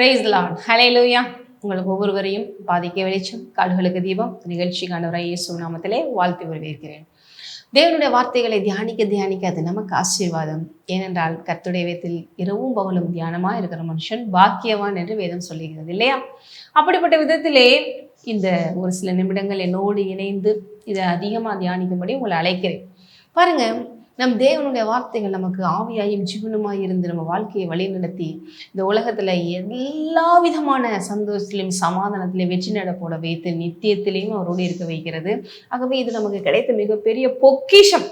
Price Lord லூயா உங்களுக்கு ஒவ்வொருவரையும் பாதிக்க வெளிச்சம் கால்களுக்கு தீபம் நிகழ்ச்சிக்கான இயேசு நாமத்திலே வாழ்த்து வரவேற்கிறேன். தேவனுடைய வார்த்தைகளை தியானிக்க தியானிக்க அது நமக்கு ஆசீர்வாதம். ஏனென்றால் கத்துடைய வேதத்தில் இரவும் பகலும் தியானமாக இருக்கிற மனுஷன் பாக்கியவான் என்று வேதம் சொல்லுகிறது இல்லையா? அப்படிப்பட்ட விதத்திலே இந்த ஒரு சில நிமிடங்கள் என்னோடு இணைந்து இதை அதிகமாக தியானிக்கும்படி உங்களை அழைக்கிறேன். பாருங்கள் நம் தேவனுடைய வார்த்தைகள் நமக்கு ஆவியாயும் ஜீவனுமாய் இருந்து நம்ம வாழ்க்கையை வழிநடத்தி இந்த உலகத்துல எல்லா விதமான சந்தோஷத்திலையும் சமாதானத்திலையும் வெற்றி நட போட வைத்து நித்தியத்திலையும் அவரோடு இருக்க வைக்கிறது. ஆகவே இது நமக்கு கிடைத்த மிகப்பெரிய பொக்கிஷம்.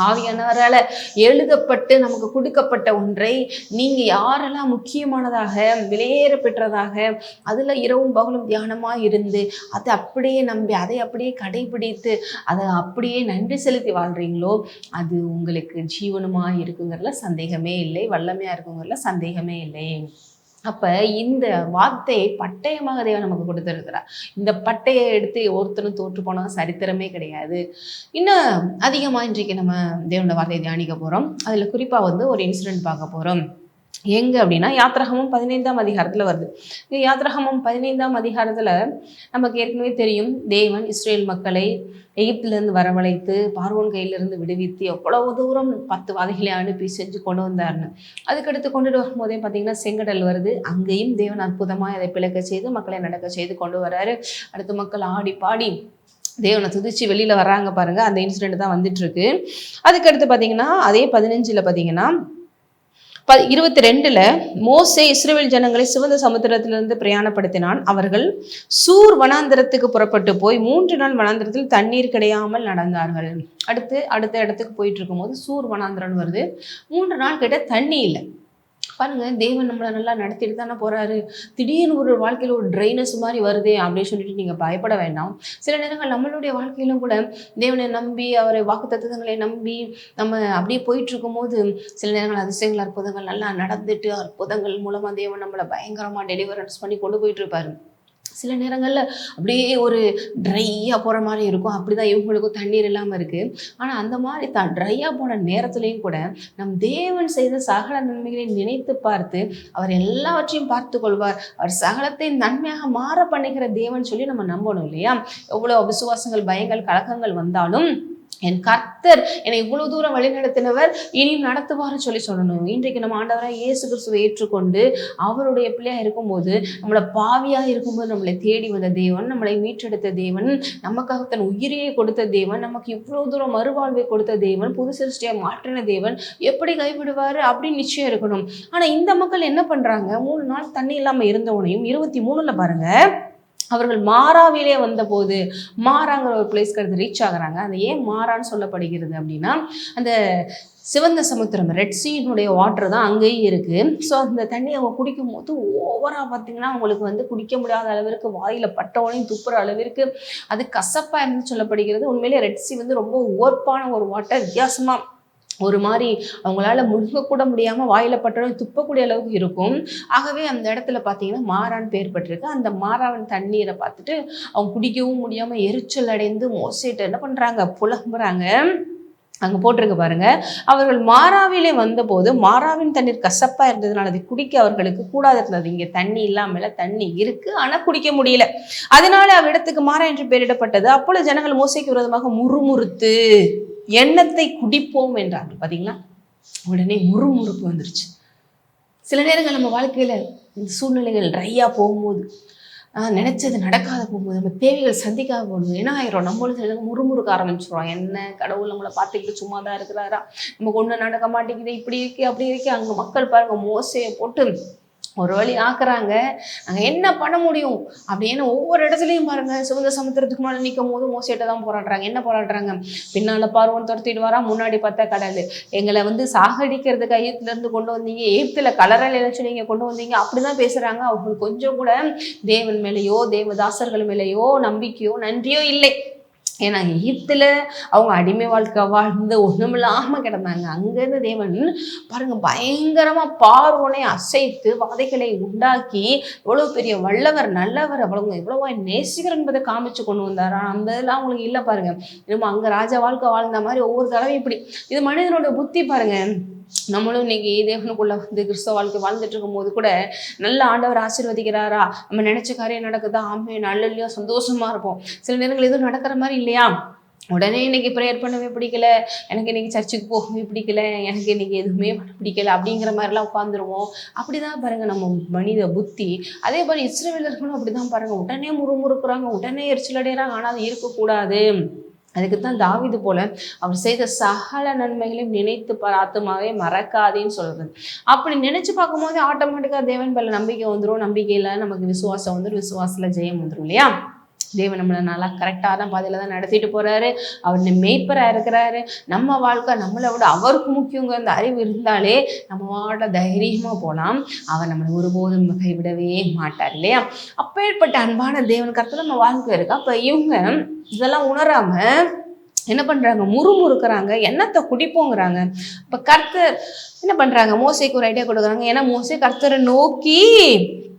ஆவியானவரால் எழுதப்பட்டு நமக்கு கொடுக்கப்பட்ட ஒன்றை நீங்கள் யாரெல்லாம் முக்கியமானதாக வெளியேற பெற்றதாக அதில் இரவும் பகலும் தியானமாக இருந்து அதை அப்படியே நம்பி அதை அப்படியே கடைபிடித்து அதை அப்படியே நன்றி செலுத்தி வாழ்கிறீங்களோ அது உங்களுக்கு ஜீவனமாக இருக்குங்கிறதுல சந்தேகமே இல்லை வல்லமையாக இருக்குங்கிறதுல சந்தேகமே இல்லை. அப்போ இந்த வார்த்தையை பட்டயமாக தேவன் நமக்கு கொடுத்துருக்கிறார். இந்த பட்டையை எடுத்து ஒருத்தரும் தோற்று போனா சரித்திரமே கிடையாது. இன்னும் அதிகமாக இன்றைக்கு நம்ம தேவனோட வார்த்தையை தியானிக்க போகிறோம் அதில் குறிப்பாக வந்து ஒரு இன்சிடென்ட் பார்க்க போகிறோம் எங்க அப்படின்னா யாத்திரகமும் பதினைந்தாம் அதிகாரத்துல வருது. இந்த யாத்திரகமும் பதினைந்தாம் அதிகாரத்துல நமக்கு ஏற்கனவே தெரியும் தேவன் இஸ்ரேல் மக்களை எகிப்திலிருந்து வரவழைத்து பார்வோன் கையிலிருந்து விடுவித்து எவ்வளவு தூரம் பத்து வாதைகளை அனுப்பி செஞ்சு கொண்டு வந்தார்னு. அதுக்கடுத்து கொண்டுட்டு வரும்போதே பார்த்தீங்கன்னா செங்கடல் வருது. அங்கேயும் தேவன் அற்புதமாக அதை பிளக்க செய்து மக்களை நடக்க செய்து கொண்டு வர்றாரு அடுத்து மக்கள் ஆடி பாடி தேவனை துதிச்சு வெளியில வர்றாங்க பாருங்க. அந்த இன்சிடென்ட் தான் வந்துட்டு இருக்கு. அதுக்கடுத்து பார்த்தீங்கன்னா அதே பதினஞ்சில் பார்த்தீங்கன்னா ப இருபத்தி ரெண்டில் மோசே இஸ்ரேல் ஜனங்களை சிவந்த சமுத்திரத்திலிருந்து பிரயாணப்படுத்தினான். அவர்கள் சூர் வனாந்திரத்துக்கு புறப்பட்டு போய் மூன்று நாள் வனாந்திரத்தில் தண்ணீர் கிடையாமல் நடந்தார்கள். அடுத்து அடுத்த இடத்துக்கு போயிட்டு இருக்கும்போது சூர் வனாந்திரம் வருது. மூன்று நாள் கிட்ட தண்ணி இல்லை. பாருங்க தேவன் நம்மளை நல்லா நடத்திட்டு தானே போறாரு. திடீர்னு ஒரு வாழ்க்கையில ஒரு ட்ரைனஸ் மாதிரி வருதே அப்படின்னு சொல்லிட்டு நீங்க பயப்பட வேண்டாம். சில நேரங்கள் நம்மளுடைய வாழ்க்கையிலும் கூட தேவனை நம்பி அவரை வாக்கு நம்பி நம்ம அப்படியே போயிட்டு இருக்கும்போது சில நேரங்கள் அதிசயங்கள் அற்புதங்கள் நல்லா நடந்துட்டு அற்புதங்கள் மூலமா தேவன் நம்மளை பயங்கரமா டெலிவரன்ஸ் பண்ணி கொண்டு போயிட்டு இருப்பாரு சில நேரங்களில் அப்படியே ஒரு ட்ரையாக போகிற மாதிரி இருக்கும். அப்படி தான் இவங்களுக்கும் தண்ணீர் இல்லாமல் இருக்குது ஆனால் அந்த மாதிரி தான் ட்ரையாக போன நேரத்துலையும் கூட நம் தேவன் செய்த சகல நன்மைகளை நினைத்து பார்த்து அவர் எல்லாவற்றையும் பார்த்து கொள்வார். அவர் சகலத்தை நன்மையாக மாற பண்ணுகிற தேவன் சொல்லி நம்ம நம்பணும் இல்லையா? எவ்வளோ விசுவாசங்கள் பயங்கள் கலக்கங்கள் வந்தாலும் என் கர்த்தர் என்னை இவ்வளவு தூரம் வழிநடத்தினவர் இனியும் நடத்துவார்னு சொல்லி சொல்லணும். இன்றைக்கு நம்ம ஆண்டவராக இயேசு கிறிஸ்துவை ஏற்றுக்கொண்டு அவருடைய பிள்ளையா இருக்கும்போது நம்மளை பாவியாக இருக்கும்போது நம்மளை தேடி வந்த தேவன் நம்மளை மீட்டெடுத்த தேவன் நமக்காக தன் உயிரையே கொடுத்த தேவன் நமக்கு இவ்வளவு தூரம் மறுவாழ்வை கொடுத்த தேவன் புது சிருஷ்டியா மாற்றின தேவன் எப்படி கைவிடுவார் அப்படின்னு நிச்சயம் இருக்கணும். ஆனா இந்த மக்கள் என்ன பண்றாங்க? மூணு நாள் தண்ணி இல்லாம இருந்தவனையும் இருபத்தி மூணுல பாருங்க அவர்கள் மாறாவிலே வந்தபோது மாறாங்கிற ஒரு பிளேஸ்க்கு அடுத்து ரீச் ஆகுறாங்க. அந்த ஏன் மாறான்னு சொல்லப்படுகிறது அப்படின்னா அந்த சிவந்த சமுத்திரம் ரெட் சீனுடைய வாட்டர் தான் அங்கேயும் இருக்குது ஸோ அந்த தண்ணி அவங்க குடிக்கும் போது ஓவராக பார்த்தீங்கன்னா அவங்களுக்கு வந்து குடிக்க முடியாத அளவிற்கு வாயில் பட்டவனையும் துப்புற அளவிற்கு அது கசப்பாக இருந்து சொல்லப்படுகிறது. உண்மையிலேயே ரெட் சீ வந்து ரொம்ப ஓர்ப்பான ஒரு வாட்டர் வித்தியாசமாக ஒரு மாதிரி அவங்களால முழுங்க கூட முடியாம வாயில பட்டோம் துப்பக்கூடிய அளவுக்கு இருக்கும். ஆகவே அந்த இடத்துல பார்த்தீங்கன்னா மாறான் பேர் பட்டிருக்கு. அந்த மாறாவின் தண்ணீரை பார்த்துட்டு அவங்க குடிக்கவும் முடியாம எரிச்சல் அடைந்து மோசிட்டு என்ன பண்றாங்க? புலம்புறாங்க. அங்க போட்டிருக்க பாருங்க. அவர்கள் மாறாவிலே வந்தபோது மாறாவின் தண்ணீர் கசப்பா இருந்ததுனால அதை குடிக்க அவர்களுக்கு கூடாது இருந்தது. இங்க தண்ணி இல்லாமல தண்ணி இருக்கு. ஆனா குடிக்க முடியல. அதனால அவ்விடத்துக்கு மாறா என்று பெயரிடப்பட்டது. அப்பொழுது ஜனங்கள் மோசைக்கு விரோதமாக முறுமுறுத்து எண்ணத்தை குடிப்போம் என்றார்கள். பார்த்தீங்களா உடனே முறுமுறுப்பு வந்துருச்சு. சில நேரங்கள் நம்ம வாழ்க்கையில் இந்த சூழ்நிலைகள் ட்ரையாக போகும்போது நினச்சது நடக்காத போகும்போது நம்ம தேவைகள் சந்திக்காத போகும்போது என்ன ஆயிரும்? நம்மளும் சில முறுமுறுக்க ஆரம்பிச்சிடும் என்ன கடவுள் நம்மளை பார்த்துக்கிட்டு சும்மா தான் இருக்கிறாரா? நமக்கு ஒன்றும் நடக்க மாட்டேங்குது. இப்படி இருக்கு அப்படி இருக்கு. அங்கே மக்கள் பாருங்கள் மோசையை போட்டு ஒரு வழி ஆக்குறாங்க. நாங்கள் என்ன பண்ண முடியும்? அப்படின்னு ஒவ்வொரு இடத்துலையும் பாருங்க. சுதந்திர சமுத்திரத்துக்கு மேலே நிற்கும் போது மோசிட்ட தான் போராடுறாங்க. என்ன போராடுறாங்க? பின்னால் பார்வன் துரத்திட்டு வரா முன்னாடி பார்த்தா கடல். எங்களை வந்து சாகடிக்கிறதுக்கு ஐயத்துல இருந்து கொண்டு வந்தீங்க. எகிப்துல கலரல் இணைச்சு நீங்க கொண்டு வந்தீங்க. அப்படிதான் பேசுறாங்க. அவங்களுக்கு கொஞ்சம் கூட தேவன் மேலேயோ தேவதாசர்கள் மேலேயோ நம்பிக்கையோ நன்றியோ இல்லை. ஏன்னா எகிப்தில் அவங்க அடிமை வாழ்க்கை வாழ்ந்து ஒன்றுமில்லாமல் கிடந்தாங்க. அங்கேருந்து தேவன் பாருங்க பயங்கரமாக பார்வனை அசைத்து வாதைகளை உண்டாக்கி எவ்வளோ பெரிய வல்லவர் நல்லவர் அவ்வளோ எவ்வளவா நேசிகர் என்பதை காமிச்சு கொண்டு வந்தார். அந்த இதெல்லாம் அவங்களுக்கு இல்லை பாருங்கள் நம்ம அங்கே ராஜா வாழ்க்கை வாழ்ந்த மாதிரி ஒவ்வொரு தடவையும் இப்படி. இது மனிதனோட புத்தி பாருங்கள் நம்மளும் இன்னைக்கு தேவனுக்குள்ள வந்து கிறிஸ்தவ வாழ்க்கை வாழ்ந்துட்டு இருக்கும்போது கூட நல்ல ஆண்டவர் ஆசீர்வதிக்கிறாரா? நம்ம நினைச்ச காரியம் நடக்குதா? ஆமே நல்ல இல்லையா சந்தோஷமா இருப்போம். சில நேரங்கள் எதுவும் நடக்கிற மாதிரி இல்லையா? உடனே இன்னைக்கு ப்ரேயர் பண்ணவே பிடிக்கல. எனக்கு இன்னைக்கு சர்ச்சுக்கு போகவே பிடிக்கல. எனக்கு இன்னைக்கு எதுவுமே பண்ண பிடிக்கல அப்படிங்கிற மாதிரிலாம் உட்காந்துருவோம் அப்படிதான் பாருங்க நம்ம மனித புத்தி. அதே மாதிரி இஸ்ரேலர்களும் அப்படிதான் பாருங்க. உடனே முறுமுறுக்குறாங்க. உடனே எரிச்சல் அடைகிறாங்க ஆனால் அது இருக்கக்கூடாது. அதுக்கு தான் தாவிது போல அவர் செய்த சகல நன்மைகளையும் நினைத்து பார்த்துமாவே மறக்காதேன்னு சொல்றது. அப்படி நினைச்சு பார்க்கும்போது ஆட்டோமேட்டிக்காக தேவன் பல நம்பிக்கை வந்துடும் நம்பிக்கையில் நமக்கு விசுவாசம் வந்துடும் விசுவாசத்தில் ஜெயம் வந்துடும் இல்லையா? தேவன் நம்மளை நல்லா கரெக்டான பாதையில் தான் நடத்திட்டு போகிறாரு அவர் மேய்ப்பராக இருக்கிறாரு. நம்ம வாழ்க்கை நம்மளை விட அவருக்கு முக்கியங்கிற அந்த அறிவு இருந்தாலே நம்ம வாழ தைரியமாக போகலாம் அவர் நம்மளை ஒருபோதும் கைவிடவே மாட்டார் இல்லையா? அப்பேற்பட்ட அன்பான தேவன் கருத்தில் நம்ம வாழ்க்கை இருக்கு அப்போ இவங்க இதெல்லாம் உணராமல் என்ன பண்ணுறாங்க முறுமுறுக்கிறாங்க. என்னத்தை குடிப்போங்கிறாங்க. இப்போ கர்த்தர் என்ன பண்ணுறாங்க மோசைக்கு ஒரு ஐடியா கொடுக்குறாங்க. ஏன்னா மோசை கர்த்தரை நோக்கி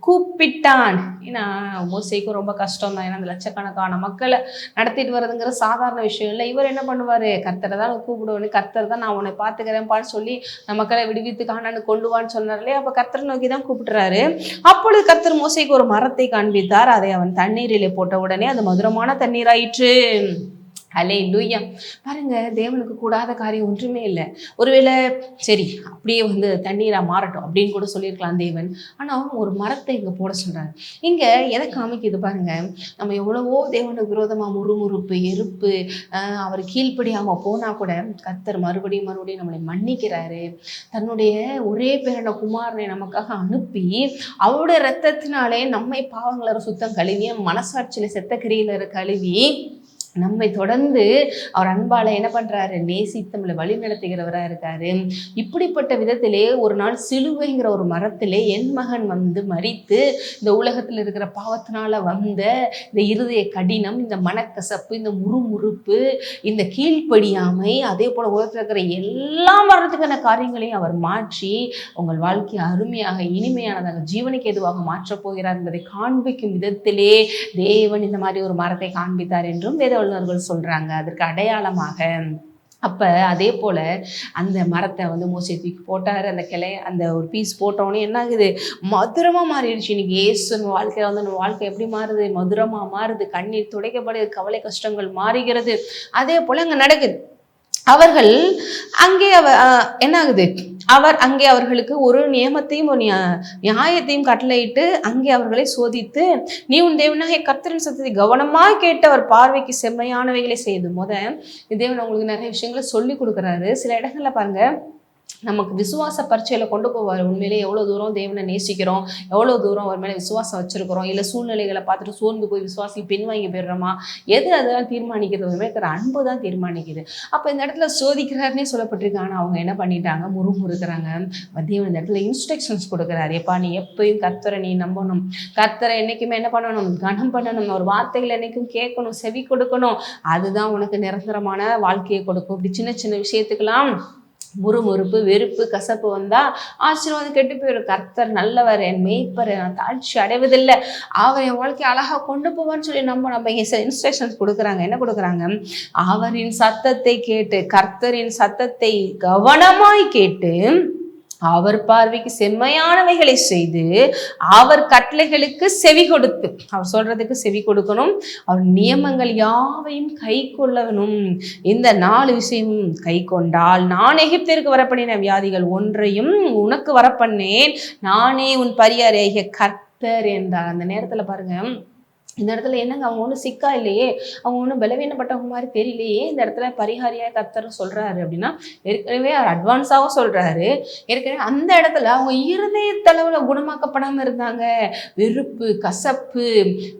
கூப்பிட்டான். ஏன்னா மோசைக்கும் ரொம்ப கஷ்டம் தான் ஏன்னா அந்த லட்சக்கணக்கான மக்களை நடத்திட்டு வர்றதுங்கிற சாதாரண விஷயம் இல்லை. இவர் என்ன பண்ணுவார்? கர்த்தரை தான் கூப்பிடுவேன் கர்த்தர் தான் நான் உன்னை பார்த்துக்கிறேன்ப்பான்னு சொல்லி நம்ம மக்களை விடுவித்து காணான்னு கொண்டு வான்னு சொன்னார் இல்லையா? அப்போ கர்த்தரை நோக்கி தான் கூப்பிட்டுறாரு அப்பொழுது கர்த்தர் மோசைக்கு ஒரு மரத்தை காண்பித்தார். அதை அவன் தண்ணீரிலே போட்ட உடனே அது மதுரமான தண்ணீராயிற்று. ஹலே லூயா பாருங்க தேவனுக்கு கூடாத காரியம் ஒன்றுமே இல்லை. ஒருவேளை சரி அப்படியே வந்து தண்ணீராக மாறட்டும் அப்படின்னு கூட சொல்லியிருக்கலாம் தேவன். ஆனால் ஒரு மரத்தை இங்கே போட சொல்கிறாங்க இங்கே எதை காமிக்குது பாருங்க? நம்ம எவ்வளவோ தேவனுக்கு விரோதமாக முறுமுறுப்பு எருப்பு அவர் கீழ்ப்படியாமல் போனால் கூட கத்தர் மறுபடியும் மறுபடியும் நம்மளை மன்னிக்கிறாரு. தன்னுடைய ஒரே பேரான குமாரனை நமக்காக அனுப்பி அவருடைய ரத்தத்தினாலே நம்மை பாவங்களை சுத்தம் கழுவி மனசாட்சியில் செத்த இருக்க கழுவி நம்மை தொடர்ந்து அவர் அன்பால என்ன பண்றாரு? நேசித்து நம்மளை வழி நடத்துகிறவராக இருக்காரு. இப்படிப்பட்ட விதத்திலே ஒரு நாள் சிலுவைங்கிற ஒரு மரத்திலே என் மகன் வந்து மறித்து இந்த உலகத்தில் இருக்கிற பாவத்தினால வந்த இந்த இருதய கடினம் இந்த மனக்கசப்பு இந்த முறுமுறுப்பு இந்த கீழ்ப்படியாமை அதே போல உலகத்தில் இருக்கிற எல்லா மரணத்துக்கான காரியங்களையும் அவர் மாற்றி உங்கள் வாழ்க்கையை அருமையாக இனிமையானதாக ஜீவனுக்கு எதுவாக மாற்றப் போகிறார் என்பதை காண்பிக்கும் விதத்திலே தேவன் இந்த மாதிரி ஒரு மரத்தை காண்பித்தார் என்றும் வேத வல்லுநர்கள் சொல்றாங்க அதற்கு அடையாளமாக அப்போ அதே போல் அந்த மரத்தை வந்து மோசை தூக்கி போட்டார் அந்த கிளை அந்த ஒரு பீஸ் போட்டோடனே என்ன ஆகுது மதுரமாக மாறிடுச்சு. இன்னைக்கு ஏசுன்னு வாழ்க்கையில் வந்து நம்ம வாழ்க்கை எப்படி மாறுது? மதுரமாக மாறுது. கண்ணீர் துடைக்கப்படுது கவலை கஷ்டங்கள் மாறுகிறது. அதே போல் அங்கே நடக்குது. அவர்கள் அங்கே அவ அஹ், என்ன ஆகுது அவர் அங்கே அவர்களுக்கு ஒரு நியமத்தையும் ஒரு நியாயத்தையும் கட்டளையிட்டு அங்கே அவர்களை சோதித்து நீ உன் தேவனாகிய கர்த்தரின் சத்தத்தை கவனமாக கேட்டு அவர் பார்வைக்கு செம்மையானவைகளை செய்து. முத தேவன் உங்களுக்கு நிறைய விஷயங்களை சொல்லி கொடுக்குறாரு. சில இடங்கள்ல பாருங்க நமக்கு விசுவாச பரீட்சையில் கொண்டு போவார். உண்மையிலே எவ்வளோ தூரம் தேவனை நேசிக்கிறோம் எவ்வளோ தூரம் அவர் மேலே விசுவாசம் வச்சிருக்கிறோம் இல்லை சூழ்நிலைகளை பார்த்துட்டு சோர்ந்து போய் விசுவாசி பின்வாங்கி போயிடுறோமா? எது அதெல்லாம் தீர்மானிக்கிறது? ஒரு இருக்கிற அன்பு தான் தீர்மானிக்குது. அப்போ இந்த இடத்துல சோதிக்கிறாருன்னே சொல்லப்பட்டிருக்கு. ஆனால் அவங்க என்ன பண்ணிட்டாங்க? முறுமுறுக்கிறாங்க. தேவன் இந்த இடத்துல இன்ஸ்ட்ரக்ஷன்ஸ் கொடுக்குறாரு. எப்பா நீ எப்பயும் கர்த்தரை நீ நம்பணும். கர்த்தரை என்றைக்குமே என்ன பண்ணணும்? கனம் பண்ணணும். ஒரு வார்த்தைகள் என்னைக்கும் கேட்கணும் செவி கொடுக்கணும். அதுதான் உனக்கு நிரந்தரமான வாழ்க்கையை கொடுக்கும். இப்படி சின்ன சின்ன விஷயத்துக்கெல்லாம் முறுமுறுப்பு வெறுப்பு கசப்பு வந்தா ஆசீர்வாதம் கெட்டு போயிடும். கர்த்தர் நல்லவர் என் மேய்ப்பர் நான் தாழ்ச்சி அடைவதில்லை. அவர் என் வாழ்க்கையை அழகா கொண்டு போவான்னு சொல்லி நம்ம நம்ம இங்கே சில இன்ஸ்ட்ரக்ஷன்ஸ் கொடுக்குறாங்க. என்ன கொடுக்குறாங்க? அவரின் சத்தத்தை கேட்டு கர்த்தரின் சத்தத்தை கவனமாய் கேட்டு அவர் பார்வைக்கு செம்மையானவைகளை செய்து அவர் கட்டளைகளுக்கு செவி கொடுத்து அவர் சொல்றதுக்கு செவி கொடுக்கணும். அவர் நியமங்கள் யாவையும் கை கொள்ளணும் இந்த நாலு விஷயமும் கை கொண்டால் நான் எகிப்திற்கு வரப்பண்ணின வியாதிகள் ஒன்றையும் உனக்கு வரப்பண்ணேன் நானே உன் பரியாரிய கர்த்தர் என்றார். அந்த நேரத்துல பாருங்க இந்த இடத்துல என்னங்க அவங்க ஒன்றும் சிக்கா இல்லையே? அவங்க ஒன்றும் பலவீனப்பட்டவங்க மாதிரி தெரியலையே? இந்த இடத்துல பரிகாரியாக கத்தர் சொல்கிறாரு அப்படின்னா ஏற்கனவே அவர் அட்வான்ஸாகவும் சொல்கிறாரு ஏற்கனவே அந்த இடத்துல அவங்க இருதயத்தளவில் குணமாக்கப்படாமல் இருந்தாங்க. வெறுப்பு கசப்பு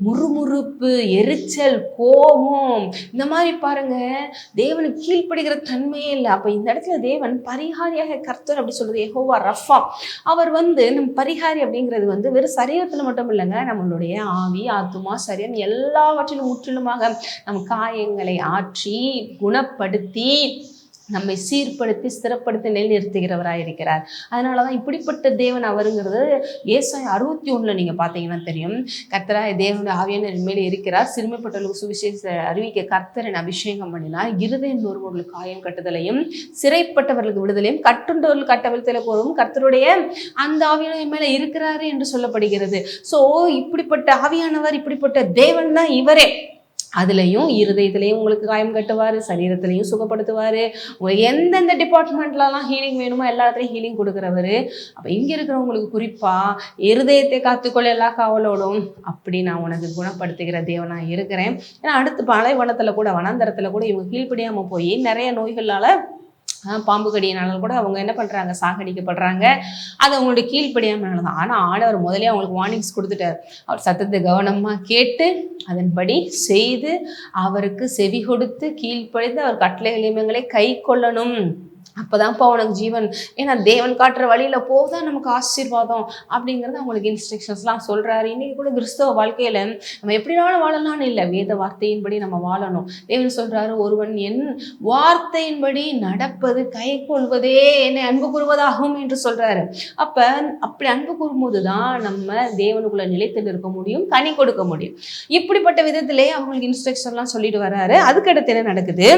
முறுமுறுப்பு எரிச்சல் கோபம். இந்த மாதிரி பாருங்க தேவனுக்கு கீழ்ப்படுகிற தன்மையே இல்லை. அப்போ இந்த இடத்துல தேவன் பரிகாரியாக கர்த்தர் அப்படி சொல்கிறது எகோவா ரஃபா. அவர் வந்து நம்ம பரிகாரி அப்படிங்கிறது வந்து வெறும் சரீரத்தில் மட்டும் இல்லைங்க நம்மளுடைய ஆவி ஆத்துமா சரீரம் எல்லாவற்றிலும் முற்றிலுமாக நம் காயங்களை ஆற்றி குணப்படுத்தி நம்மை சீர்படுத்தி ஸ்திரப்படுத்தி நிலைநிறுத்துகிறவராக இருக்கிறார் அதனால தான் இப்படிப்பட்ட தேவன் அவருங்கிறது ஏசாய் அறுபத்தி ஒன்றில் நீங்கள் பார்த்தீங்கன்னா தெரியும். கர்த்தராய் தேவனுடைய ஆவியான மேலே இருக்கிறார். சிறுமைப்பட்டவர்களுக்கு சுவிசேஷ அறிவிக்க கர்த்தரன் அபிஷேகம் பண்ணினார். இருதயம் நூறுவர்களுக்கு காயம் கட்டுதலையும் சிறைப்பட்டவர்களுக்கு விடுதலையும் கட்டுண்டவர்கள் கட்டவிழ்த்தல போறவும் கர்த்தருடைய அந்த ஆவியான மேலே இருக்கிறாரு என்று சொல்லப்படுகிறது. ஸோ இப்படிப்பட்ட ஆவியானவர் இப்படிப்பட்ட தேவன் தான் இவரே. அதுலேயும் இருதயத்துலேயும் உங்களுக்கு காயம் கட்டுவார் சரீரத்துலேயும் சுகப்படுத்துவார். எந்தெந்த டிபார்ட்மெண்ட்லலாம் ஹீலிங் வேணுமோ எல்லா இடத்துலையும் ஹீலிங் கொடுக்குறவர். அப்போ இங்கே இருக்கிறவங்களுக்கு குறிப்பாக இருதயத்தை காத்துக்கொள்ள எல்லா காவலோடும் அப்படி நான் உனக்கு குணப்படுத்துகிற தேவனாக இருக்கிறேன். ஏன்னா அடுத்து பாலைவனத்தில் கூட வனாந்தரத்தில் கூட இவங்க கீழ்ப்படியாமல் போய் நிறைய நோய்களால் பாம்பு கடியினாலும் கூட அவங்க என்ன பண்ணுறாங்க சாகடிக்கப்படுறாங்க. அது அவங்களுடைய கீழ்ப்படியாமல் தான். ஆனால் ஆடவர் முதலே அவங்களுக்கு வார்னிங்ஸ் கொடுத்துட்டார். அவர் சத்தத்தை கவனமாக கேட்டு அதன்படி செய்து அவருக்கு செவி கொடுத்து கீழ்ப்படிந்து அவர் கட்டளை எளிமங்களை கை கொள்ளணும். அப்போதான்ப்பா உனக்கு ஜீவன். ஏன்னா தேவன் காட்டுற வழியில் போதான் நமக்கு ஆசீர்வாதம் அப்படிங்கிறது அவங்களுக்கு இன்ஸ்ட்ரக்ஷன்ஸ்லாம் சொல்கிறாரு இன்றைக்கி கூட கிறிஸ்தவ வாழ்க்கையில் நம்ம எப்படினாலும் வாழலாம்னு இல்லை. வேத வார்த்தையின்படி நம்ம வாழணும். தேவன் சொல்கிறாரு ஒருவன் என் வார்த்தையின்படி நடப்பது கை கொள்வதே என்னை அன்பு கூறுவதாகும் என்று சொல்கிறாரு அப்போ அப்படி அன்பு கூறும்போது தான் நம்ம தேவனுக்குள்ள நிலைத்து இருக்க முடியும் கனி கொடுக்க முடியும். இப்படிப்பட்ட விதத்திலே அவங்களுக்கு இன்ஸ்ட்ரக்ஷன்லாம் சொல்லிட்டு வர்றாரு அதுக்கடுத்து என்ன நடக்குது?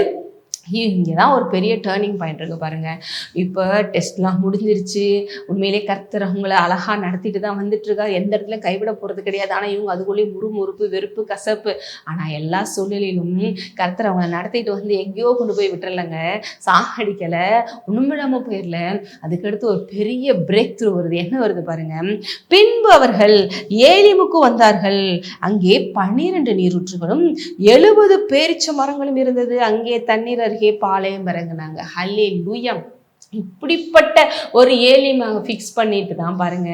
இங்கே தான் ஒரு பெரிய டேர்னிங் பாயிண்ட் இருக்குது பாருங்கள் இப்போ டெஸ்ட்லாம் முடிஞ்சிருச்சு. உண்மையிலே கர்த்தர் அவங்கள அழகாக நடத்திட்டு தான் வந்துட்டுருக்கா எந்த இடத்துல கைவிட போகிறது கிடையாது. ஆனால் இவங்க அதுக்குள்ளேயே முறுமுறுப்பு வெறுப்பு கசப்பு. ஆனால் எல்லா சூழ்நிலையிலும் கர்த்தர் அவங்கள நடத்திட்டு வந்து எங்கேயோ கொண்டு போய் விட்டுறலங்க. சாகடிக்கலை. ஒன்றுமில்லாமல் போயிடல. அதுக்கடுத்து ஒரு பெரிய பிரேக் த்ரூ வருது. என்ன வருது பாருங்கள் பின்பு அவர்கள் ஏலிமுக்கு வந்தார்கள். அங்கே பன்னிரண்டு நீரூற்றுகளும் எழுபது பேரிச்ச மரங்களும் இருந்தது. அங்கே தண்ணீர் அருகே பாளையம் இறங்கினாங்க. ஹல்லே லூயம் இப்படிப்பட்ட ஒரு ஏலிம் அவங்க ஃபிக்ஸ் பண்ணிட்டு தான் பாருங்க.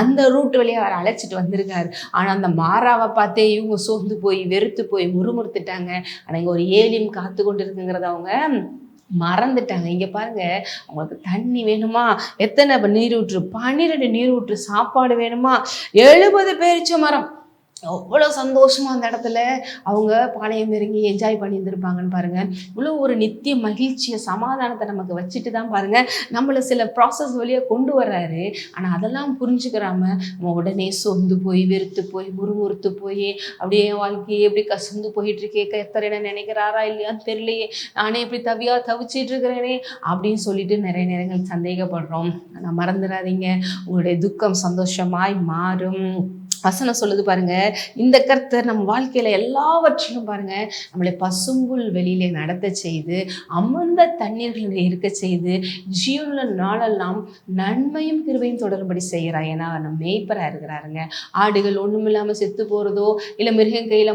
அந்த ரூட் வழியா அவர் அழைச்சிட்டு வந்திருக்காரு. ஆனா அந்த மாறாவை பார்த்தே இவங்க சோர்ந்து போய் வெறுத்து போய் முறுமுறுத்துட்டாங்க. ஆனா இங்க ஒரு ஏலியம் காத்து கொண்டு இருக்குங்கிறத அவங்க மறந்துட்டாங்க. இங்க பாருங்க அவங்களுக்கு தண்ணி வேணுமா? எத்தனை இப்ப நீரூற்று? பன்னிரெண்டு நீரூற்று சாப்பாடு வேணுமா? எழுபது பேரிச்ச மரம். எவ்வளோ சந்தோஷமாக அந்த இடத்துல அவங்க பாளையம் இறங்கி என்ஜாய் பண்ணியிருந்திருப்பாங்கன்னு பாருங்கள் இவ்வளோ ஒரு நித்திய மகிழ்ச்சியை சமாதானத்தை நமக்கு வச்சுட்டு தான் பாருங்கள் நம்மளை சில ப்ராசஸ் வழியாக கொண்டு வர்றாரு. ஆனால் அதெல்லாம் புரிஞ்சுக்கிறாம நம்ம உடனே சொந்து போய் வெறுத்து போய் முறுமுறுத்து போய் அப்படியே வாழ்க்கையை வாழ்க்கையே எப்படி கசந்து போயிட்டுருக்கே. இருக்கே என்ன நினைக்கிறாரா இல்லையான்னு தெரியலையே. நானே இப்படி தவியா தவிச்சிட்டு இருக்கிறேனே அப்படின்னு சொல்லிட்டு நிறைய நேரங்கள் சந்தேகப்படுறோம். ஆனால் மறந்துடாதீங்க. உங்களுடைய துக்கம் சந்தோஷமாய் மாறும். வசனம் சொல்லுது பாருங்க. இந்த கர்த்தர் நம்ம வாழ்க்கையில எல்லாவற்றிலும் பாருங்க நம்மளை பசும்புல் வெளியிலே நடத்த செய்து அமர்ந்த தண்ணீர்களில் இருக்க செய்து ஜீவனுள்ள நாளெல்லாம் நன்மையும் கிருவையும் தொடரும்படி செய்கிறார். ஏன்னா நம்ம மேய்ப்பராக இருக்கிறாருங்க. ஆடுகள் ஒண்ணுமில்லாம செத்து போறதோ இல்லை மிருகம் கையில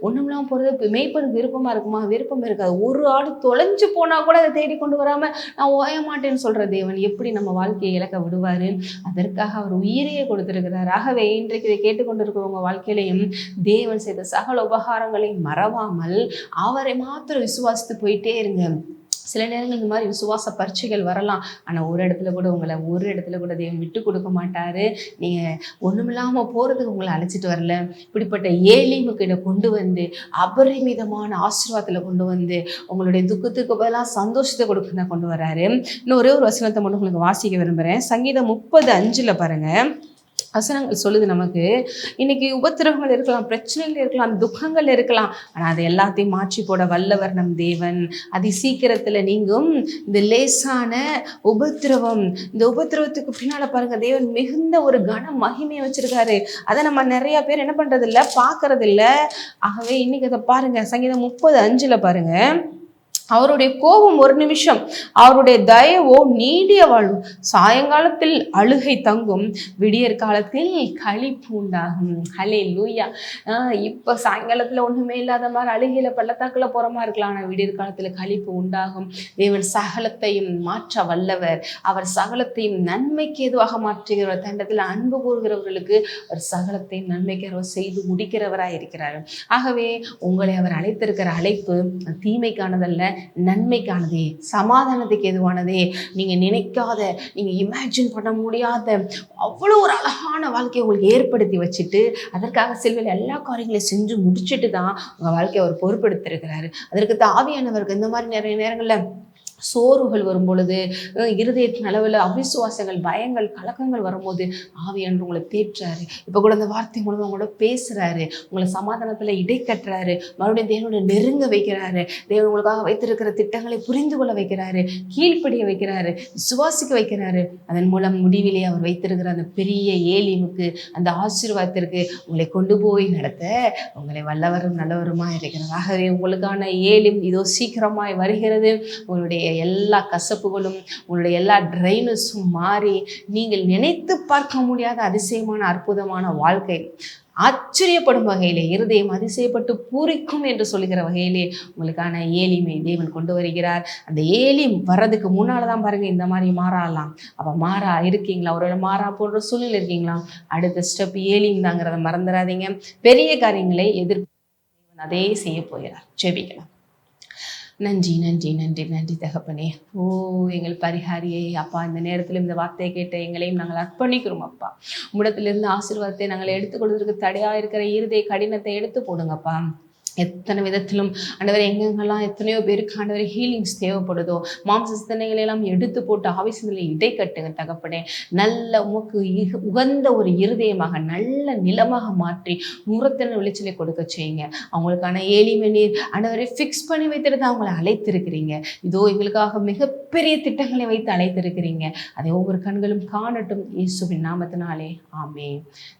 ஒன்றும் இல்லாமல் போறது மேய்ப்பனுக்கு விருப்பமா இருக்குமா? விருப்பம் இருக்காது. ஒரு ஆடு தொலைஞ்சு போனா கூட அதை தேடி கொண்டு வராம நான் ஓய மாட்டேன்னு சொல்ற தேவன் எப்படி நம்ம வாழ்க்கையை இழக்க விடுவாரு? அதற்காக அவர் உயிரையே கொடுத்திருக்கிறார். ஆகவே இன்றைக்கு இதை கேட்டுக்கொண்டிருக்கிறவங்க வாழ்க்கையிலையும் தேவன் செய்த சகல உபகாரங்களை மறவாமல் அவரை மாத்திரம் விசுவாசித்து போயிட்டே இருங்க. சில நேரங்கள் இந்த மாதிரி விசுவாச பரீட்சைகள் வரலாம். ஆனால் ஒரு இடத்துல கூட உங்களை ஒரு இடத்துல கூட தெய்வம் விட்டு கொடுக்க மாட்டாரு. நீங்கள் ஒன்றுமில்லாமல் போகிறதுக்கு உங்களை அழைச்சிட்டு வரல. இப்படிப்பட்ட ஏழைமுக்கிட்ட கொண்டு வந்து அபரிமிதமான ஆசீர்வாதத்தில் கொண்டு வந்து உங்களுடைய துக்கத்துக்கு பதிலாக சந்தோஷத்தை கொடுக்க தான் கொண்டு வராரு. இன்னும் ஒரே ஒரு வசனத்தை மட்டும் உங்களுக்கு வாசிக்க விரும்புகிறேன் சங்கீதம் முப்பது அஞ்சில் பாருங்கள் வசனங்கள் சொல்லுது நமக்கு. இன்னைக்கு உபத்திரவங்கள் இருக்கலாம் பிரச்சனைகள் இருக்கலாம் துக்கங்கள் இருக்கலாம். ஆனால் அதை எல்லாத்தையும் மாற்றி போட வல்லவர் நம் தேவன். அதி சீக்கிரத்தில் நீங்கும் இந்த லேசான உபத்திரவம். இந்த உபத்திரவத்துக்கு பின்னால் பாருங்கள் தேவன் மிகுந்த ஒரு கன மகிமையை வச்சிருக்காரு. அதை நம்ம நிறைய பேர் என்ன பண்ணுறதில்ல பார்க்கறதில்ல. ஆகவே இன்னைக்கு அதை பாருங்கள் சங்கீதம் முப்பது அஞ்சில் பாருங்கள் அவருடைய கோபம் ஒரு நிமிஷம். அவருடைய தயவோ நீடிய வாழ்வு. சாயங்காலத்தில் அழுகை தங்கும். விடியற் காலத்தில் களிப்பு உண்டாகும் ஹலே லூயா இப்போ சாயங்காலத்தில் ஒன்றுமே இல்லாத மாதிரி அழுகையில் பள்ளத்தாக்கில் போகிற மாதிரி இருக்கலாம். ஆனால் விடியற் காலத்தில் களிப்பு உண்டாகும் தேவன் சகலத்தையும் மாற்ற வல்லவர். அவர் சகலத்தையும் நன்மைக்கு எதுவாக மாற்றுகிறவர். தண்டத்தில் அன்பு கூறுகிறவர்களுக்கு அவர் சகலத்தையும் நன்மைக்கு செய்து முடிக்கிறவராக இருக்கிறார் ஆகவே உங்களை அவர் அழைத்திருக்கிற அழைப்பு தீமைக்கானதல்ல. நன்மைக்கானதே சமாதானத்துக்கு எதுவானதே நீங்கள் நினைக்காத நீங்கள் இமேஜின் பண்ண முடியாத அவ்வளோ ஒரு அழகான வாழ்க்கையை உங்களுக்கு ஏற்படுத்தி வச்சுட்டு அதற்காக செல்வில் எல்லா காரியங்களையும் செஞ்சு முடிச்சுட்டு தான் உங்கள் வாழ்க்கையை அவர் பொறுப்படுத்திருக்கிறாரு அதற்கு தாவியானவருக்கு இந்த மாதிரி நிறைய நேரங்களில் சோர்வுகள் வரும்பொழுது இருதயத்தின் அளவில் அவிசுவாசங்கள் பயங்கள் கலக்கங்கள் வரும்போது ஆவியானவர் உங்களை தேற்றாரு. இப்போ கூட அந்த வார்த்தை மூலமாக உங்களோட பேசுகிறாரு உங்களை சமாதானத்தில் இடை கட்டுறாரு. மறுபடியும் தேவனோட நெருங்க வைக்கிறாரு. தேவன் உங்களுக்காக வைத்திருக்கிற திட்டங்களை புரிந்து கொள்ள வைக்கிறாரு. கீழ்ப்படிய வைக்கிறாரு. விசுவாசிக்க வைக்கிறாரு. அதன் மூலம் முடிவிலே அவர் வைத்திருக்கிற அந்த பெரிய ஏலிமுக்கு அந்த ஆசீர்வாதத்திற்கு உங்களை கொண்டு போய் நடத்த உங்களை வல்லவரும் நல்லவருமா இருக்கிறார் ஆகவே உங்களுக்கான ஏலிம் இதோ சீக்கிரமாய் வருகிறது. உங்களுடைய எல்லா கசப்புகளும் உங்களுடைய எல்லா ட்ரைனஸும் மாறி நீங்கள் நினைத்து பார்க்க முடியாத அதிசயமான அற்புதமான வாழ்க்கை. ஆச்சரியப்படும் வகையிலே இருதயம் அதிசயப்பட்டு பூரிக்கும் என்று சொல்லுகிற வகையிலே உங்களுக்கான ஏலிமை தேவன் கொண்டு வருகிறார். அந்த ஏலி வர்றதுக்கு முன்னால் தான் பாருங்க இந்த மாதிரி மாறலாம். அப்போ மாறா இருக்கீங்களா? ஒரு மாறா போன்ற சூழ்நிலை இருக்கீங்களா? அடுத்த ஸ்டெப் ஏலிம் தாங்கிறத மறந்துடாதீங்க. பெரிய காரியங்களை எதிர்ப்பு அதே செய்ய போகிறார். ஜெபிக்கலாம். நன்றி நன்றி நன்றி நன்றி தகப்பனே. ஓ எங்கள் பரிகாரியே அப்பா இந்த நேரத்தில் இந்த வார்த்தையை கேட்ட எங்களையும் நாங்கள் அர்ப்பணிக்கிறோம் அப்பா. உம்மிடத்திலிருந்து ஆசீர்வாதத்தை நாங்கள் எடுத்துக்கொள்வதற்கு தடையாக இருக்கிற இருதய கடினத்தை எடுத்து போடுங்கப்பா. எத்தனை விதத்திலும் ஆண்டவர் எங்கெங்கெல்லாம் எத்தனையோ பேருக்கு ஆண்டவர் ஹீலிங்ஸ் தேவைப்படுதோ மாம்ச சிந்தனைகளை எல்லாம் எடுத்து போட்டு ஆவேசங்களை இடை கட்டுங்க தகப்படே நல்ல உமக்கு உகந்த ஒரு இருதயமாக நல்ல நிலமாக மாற்றி நூறத்தன விளைச்சலை கொடுக்க செய்யுங்க. அவங்களுக்கான ஏழிமை நீர் ஆண்டவரை ஃபிக்ஸ் பண்ணி வைத்திருந்தா அவங்களை அழைத்திருக்கிறீங்க. இதோ எங்களுக்காக மிகப்பெரிய திட்டங்களை வைத்து அழைத்திருக்கிறீங்க. அதை ஒவ்வொரு கண்களும் காணட்டும் இயேசுவின் நாமத்தினாலே. ஆமே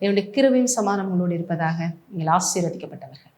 என்னுடைய கிருவையும் சமாதானங்களோடு இருப்பதாக நீங்கள் ஆசீர்வதிக்கப்பட்டவர்கள்.